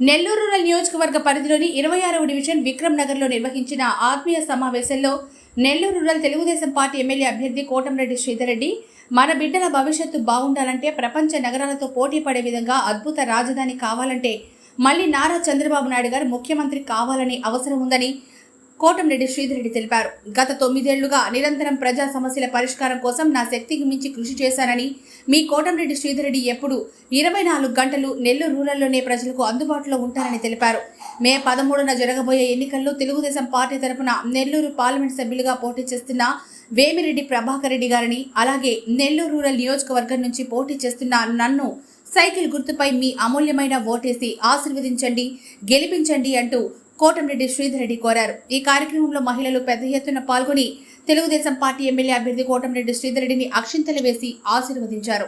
Nellore rural నియోజకవర్గ పరిధిలోని ఇరవై ఆరవ డివిజన్ విక్రమ్ నగర్లో నిర్వహించిన ఆత్మీయ సమావేశంలో Nellore rural Telugu Desam party MLA అభ్యర్థి కోటంరెడ్డి శ్రీధర్రెడ్డి మన బిడ్డల భవిష్యత్తు బాగుండాలంటే ప్రపంచ నగరాలతో పోటీ పడే విధంగా అద్భుత రాజధాని కావాలంటే మళ్ళీ నారా చంద్రబాబు నాయుడు గారు ముఖ్యమంత్రి కావాలని అవసరం ఉందని కోటంరెడ్డి శ్రీధరెడ్డి తెలిపారు. గత తొమ్మిదేళ్ళుగా నిరంతరం ప్రజా సమస్యల పరిష్కారం కోసం నా శక్తికి మించి కృషి చేశానని మీ కోటంరెడ్డి శ్రీధరెడ్డి ఎప్పుడు ఇరవై నాలుగు గంటలు నెల్లూరు రూరల్లోనే ప్రజలకు అందుబాటులో ఉంటారని తెలిపారు. మే పదమూడున జరగబోయే ఎన్నికల్లో తెలుగుదేశం పార్టీ తరపున నెల్లూరు పార్లమెంట్ సభ్యులుగా పోటీ చేస్తున్న వేమిరెడ్డి ప్రభాకర్ రెడ్డి గారిని అలాగే నెల్లూరు రూరల్ నియోజకవర్గం నుంచి పోటీ చేస్తున్న నన్ను సైకిల్ గుర్తుపై మీ అమూల్యమైన ఓటేసి ఆశీర్వదించండి గెలిపించండి అంటూ కోటంరెడ్డి శ్రీధరెడ్డి కోరారు. ఈ కార్యక్రమంలో మహిళలు పెద్ద ఎత్తున పాల్గొని తెలుగుదేశం పార్టీ ఎమ్మెల్యే అభ్యర్థి కోటంరెడ్డి శ్రీధరెడ్డిని అక్షింతలు వేసి ఆశీర్వదించారు.